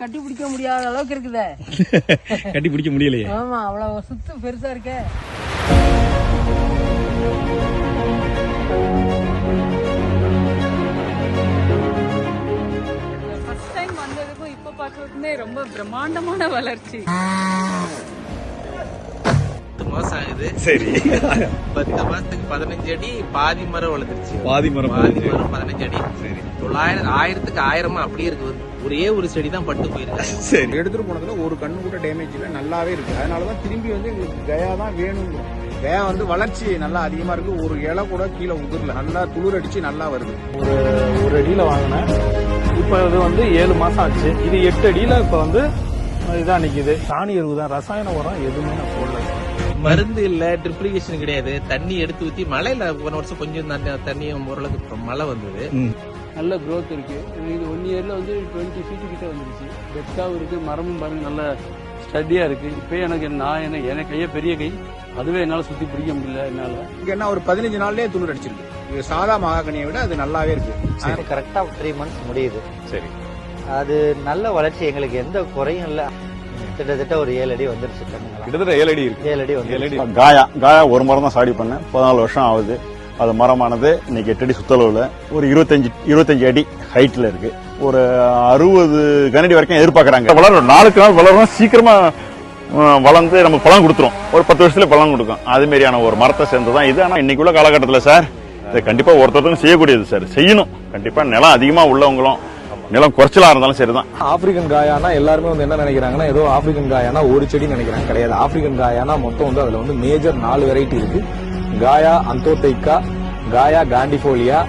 கட்டி பிடிக்க முடியாத அளவுக்கு இருக்குதே. கட்டி பிடிக்க முடியலையே. ஆமா அவ்வளவு சுத்து பெருசா இருக்கே. ஃபர்ஸ்ட் டைம் வந்ததுக்கும் இப்போ பார்க்கறதுக்குமே ரொம்ப பிரம்மாண்டமான வளர்ச்சி. மாசம் ஆகுது. சரி. பத்து மாசத்துக்கு பதினஞ்சு அடி பாதி மரம் வளர்ந்துருச்சு. பாதி மரம் பாதி பதினஞ்சு. மரம் பதினஞ்சு அடி. சரி. தொள்ளாயிரம் ஆயிரத்துக்கு ஆயிரமா அப்படியே இருக்கு. ஒரே ஒரு செடி தான் பட்டு போயிருக்கு. சரி. எடுத்துட்டு போனதுல ஒரு கண்ணு கூட டேமேஜ் இல்லை. நல்லாவே இருக்கு. அதனாலதான் திரும்பி வந்து எங்களுக்கு கயா தான் வேணுங்கிறோம் கயா வந்து வளர்ச்சி நல்லா அதிகமா இருக்கு. ஒரு இலை கூட கீழே உதிரல. நல்லா துளிர் அடிச்சு நல்லா வருது. ஒரு ஒரு அடியில வாங்கினேன். இப்போ இது வந்து ஏழு மாசம் ஆச்சு. இது எட்டு அடியில இப்போ வந்து இதான் நிக்குது. சாணி எருவு தான். ரசாயன உரம் எதுவுமே நான் போடல. மருந்து இல்ல ட்ரிப்ளிகேஷன் கிடையாது. தண்ணி எடுத்து ஊத்தி மழையில போன வருஷம் கொஞ்சம் தண்ணி- ஓரளவுக்கு மழை வந்தது. நல்ல growth இருக்கு. இது ஒன் இயர்ல வந்து டுவெண்ட்டி ஃபீட் கிட்ட வந்துருச்சு. பெஸ்டாவும் இருக்கு மரமும் பாருங்க நல்ல ஸ்டடியா இருக்கு. இப்போ எனக்கு நான் எனக்கு எனக்கு கையே பெரிய கை. அதுவே என்னால சுத்தி பிடிக்க முடியல என்னால. இங்க என்ன ஒரு பதினஞ்சு நாள்லயே துளிர் அடிச்சிருக்கு இது சாதா மகாகனியை விட அது நல்லாவே இருக்கு. கரெக்டா த்ரீ மந்த்ஸ் முடியுது. சரி. அது நல்ல வளர்ச்சி. எங்களுக்கு எந்த குறையும் இல்ல. கிட்டத்தட்ட ஒரு ஏழு அடி வந்துருச்சு கிட்டத்தட்ட ஏழு அடி இருக்கு. ஏழு அடி ஏழு வந்து அடி காயா காயா ஒரு மரம் தான் ஸ்டாடி பண்ணேன். பதினாலு வருஷம் ஆகுது. அது மரமானது இன்னைக்கு எட்டு அடி சுத்தளவுல ஒரு இருபத்தஞ்சு இருபத்தஞ்சு அடி ஹைட்ல இருக்கு. ஒரு அறுபது கனடி வரைக்கும் எதிர்பார்க்கறாங்க. வளரும். நாளுக்கு நாள் வளரும். சீக்கிரமா அஹ், வளர்ந்து நம்ம பழம் கொடுத்துரும். ஒரு பத்து வருஷத்துல பழம் கொடுக்கும். அது மாதிரியான ஒரு மரத்தை சேர்ந்ததான் இது. ஆனா இன்னைக்கு உள்ள காலகட்டத்தில் சார் இது கண்டிப்பா ஒருத்தருக்கும் செய்யக்கூடியது சார். செய்யணும். கண்டிப்பா நிலம் அதிகமா உள்ளவங்களும் நிலம் குறைச்சலா இருந்தாலும் சரிதான். ஆப்பிரிக்கன் காயானா எல்லாருமே வந்து என்ன நினைக்கிறாங்கன்னா ஏதோ ஆப்பிரிக்கன் காயானா ஒரு செடி நினைக்கிறாங்க. கிடையாது. ஆப்பிரிக்கன் காயானா மொத்தம் வந்து அதுல வந்து மேஜர் நாலு வெரைட்டி இருக்கு. காயா அந்தோத்தைக்கா காயா காண்டிஃபோலியா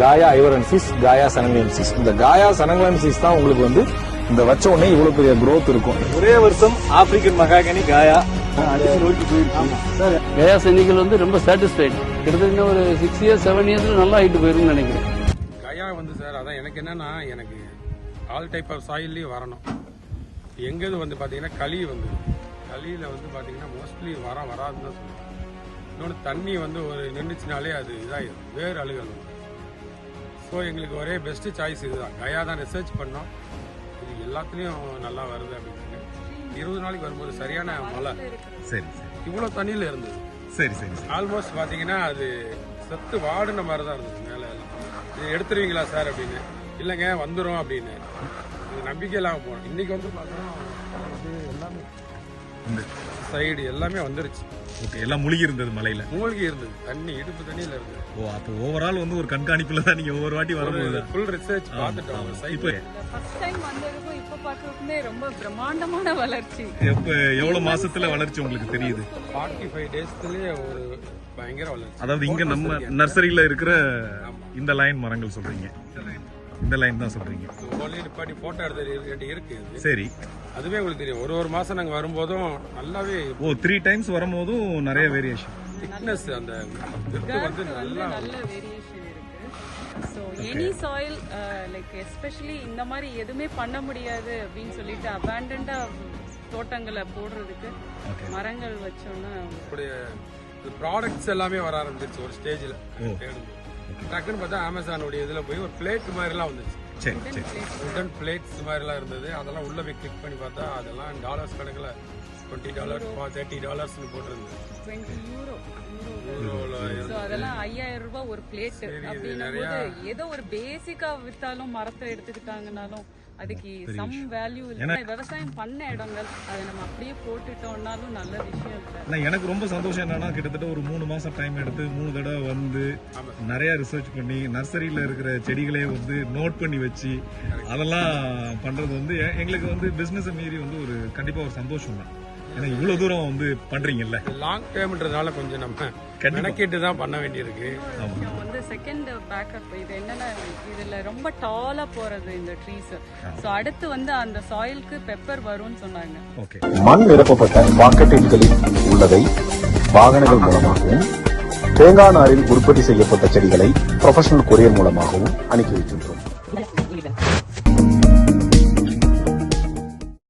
காயா ஐவரன்சிஸ் காயா சனங்கலன்சிஸ். இந்த காயா சனங்கலன்சிஸ் தான் உங்களுக்கு வந்து இந்த வச்ச உடனே இவ்வளவு பெரிய growth இருக்கும். ஒரே வருஷம் ஆப்பிரிக்கன் மகாகனி காயா. கயா சைனிகள் வந்து ரொம்ப சாட்டிஸ்ஃபைட் கிட்டத்தட்ட ஒரு சிக்ஸ் இயர்ஸ் செவன் இயர்ஸ்ல நல்லா ஆயிட்டு போயிருன்னு நினைக்கிறேன். கயா வந்து சார். அதான் எனக்கு என்னன்னா எனக்கு ஆல் டைப் ஆஃப் சாயில்லையும் வரணும். எங்கது வந்து பார்த்தீங்கன்னா களி வந்து களியில் வந்து பார்த்தீங்கன்னா மோஸ்ட்லி வர வராதுன்னு தான் சொல்லுவேன் இன்னொன்று தண்ணி வந்து ஒரு நின்றுச்சுனாலே அது இதாகிடும் வேறு அழுகல் வந்து ஸோ எங்களுக்கு ஒரே பெஸ்ட்டு சாய்ஸ் இதுதான். கயா தான் ரிசர்ச் பண்ணோம். இது எல்லாத்துலேயும் நல்லா வருது அப்படின்னு. இருபது நாளைக்கு வரும்போது சரியான மழை. சரி சரி. இவ்வளோ தண்ணியில் இருந்தது. சரி சரி ஆல்மோஸ்ட் பாத்தீங்கன்னா அது செத்து வாடின மாதிரி தான் இருந்தது எடுத்துருவீங்களா சார் அப்படின்னு. இல்லைங்க வந்துடும் அப்படின்னு. இது நம்பிக்கை இல்லாமல் போனோம் இன்னைக்கு வந்து பார்த்தோம் அது எல்லாமே சைடு எல்லாமே வந்துருச்சு. ஓகே எல்லாம் முழுகி இருந்தது மலையில. மூழ்கி இருந்தது. தண்ணி இடுப்பு தண்ணியில் இருந்தது ஓ அப்போ ஓவரால் வந்து ஒரு கண்காணிப்புல தான் நீங்க ஒவ்வொரு வாட்டி வரும்போது. ஃபுல் ரிசர்ச் பார்த்துட்டோம். இப்போ ஃபர்ஸ்ட் டைம் வந்ததுக்கும் இப்போ பார்க்கறதுக்குமே ரொம்ப பிரம்மாண்டமான வளர்ச்சி. எப்ப எவ்வளவு மாசத்துல வளர்ச்சி உங்களுக்கு தெரியுது? ஃபார்ட்டி ஃபைவ் டேஸ்லேயே ஒரு பயங்கர வளர்ச்சி. அதாவது இங்க நம்ம நர்சரியில இருக்கிற இந்த லைன் மரங்கள் சொல்றீங்க. இந்த லைன் தான் சொல்றீங்க. நிப்பாட்டி ஃபோட்டோ எடுத்து இருக்கு- இருக்கு இது. சரி. அதுவே உங்களுக்கு தெரியும். ஒரு ஒரு மாசம் நாங்கள் வரும்போதும் நல்லாவே ஓ த்ரீ டைம்ஸ் வரும்போதும் நிறைய வேரியேஷன் திக்னஸ் அந்த வந்து நல்லா நல்ல வேரியேஷன் இருக்கு. So any soil like especially இந்த மாதிரி எதுவுமே பண்ண முடியாது அப்படின்னு சொல்லிட்டு அபேண்டண்டா தோட்டங்களை போடுறதுக்கு மரங்கள் வச்சோம்னா நம்முடைய ப்ராடக்ட்ஸ் எல்லாமே வர ஆரம்பிச்சிருச்சு ஒரு ஸ்டேஜில் தேடும்போது. டக்குன்னு பார்த்தா அமேசானுடைய இதில் போய் ஒரு பிளேட் மாதிரிலாம் வந்துச்சு. சரி சரி. உடன் பிளேட்ஸ் மாதிரிலாம் இருந்தது. அதெல்லாம் உள்ள போய் கிளிக் பண்ணி பார்த்தா அதெல்லாம் டாலர்ஸ் கணக்கில் டுவெண்ட்டி டாலர் தேர்ட்டி டாலர்ஸ்னு போட்டிருந்தது. அதெல்லாம் ஐயாயிரம் ரூபாய் ஒரு பிளேட் அப்படின்னும் ஏதோ ஒரு பேசிக்கா வித்தாலும் மரத்தை எடுத்துக்கிட்டாங்கனாலும் அதுக்கு சம் வேல்யூ இல்லை. விவசாயம் பண்ண இடங்கள் அதை நம்ம அப்படியே போட்டுட்டோம்னாலும் நல்ல விஷயம் இல்லை. எனக்கு ரொம்ப சந்தோஷம் என்னன்னா கிட்டத்தட்ட ஒரு மூணு மாசம் டைம் எடுத்து மூணு தடவை வந்து நிறைய ரிசர்ச் பண்ணி நர்சரியில இருக்கிற செடிகளே வந்து நோட் பண்ணி வச்சு அதெல்லாம் பண்றது வந்து எங்களுக்கு வந்து பிசினஸ் மீறி வந்து ஒரு கண்டிப்பா ஒரு சந்தோஷம் தான். ஏன்னா இவ்வளவு தூரம் வந்து பண்றீங்கல்ல. லாங் டேர்ம்ன்றதுனால கொஞ்சம் நம்ம மெனக்கிட்டு தான் பண்ண வேண்டியிருக்கு. இன்னும் வந்து செகண்ட் பேக்கப் இது என்னன்னா இதுல ரொம்ப டாலா போறது இந்த ட்ரீஸ் ஸோ அடுத்து வந்து அந்த சாயிலுக்கு பெப்பர் வரும்னு சொன்னாங்க. ஓகே. மண் நிரப்பப்பட்ட பாக்கெட்டுகளில் உள்ளதை வாகனங்கள் மூலமாகவும் தேங்காய் நாரில் உற்பத்தி செய்யப்பட்ட செடிகளை ப்ரொஃபஷனல் கொரியர் மூலமாகவும் அனுப்பி வைக்கின்றோம்.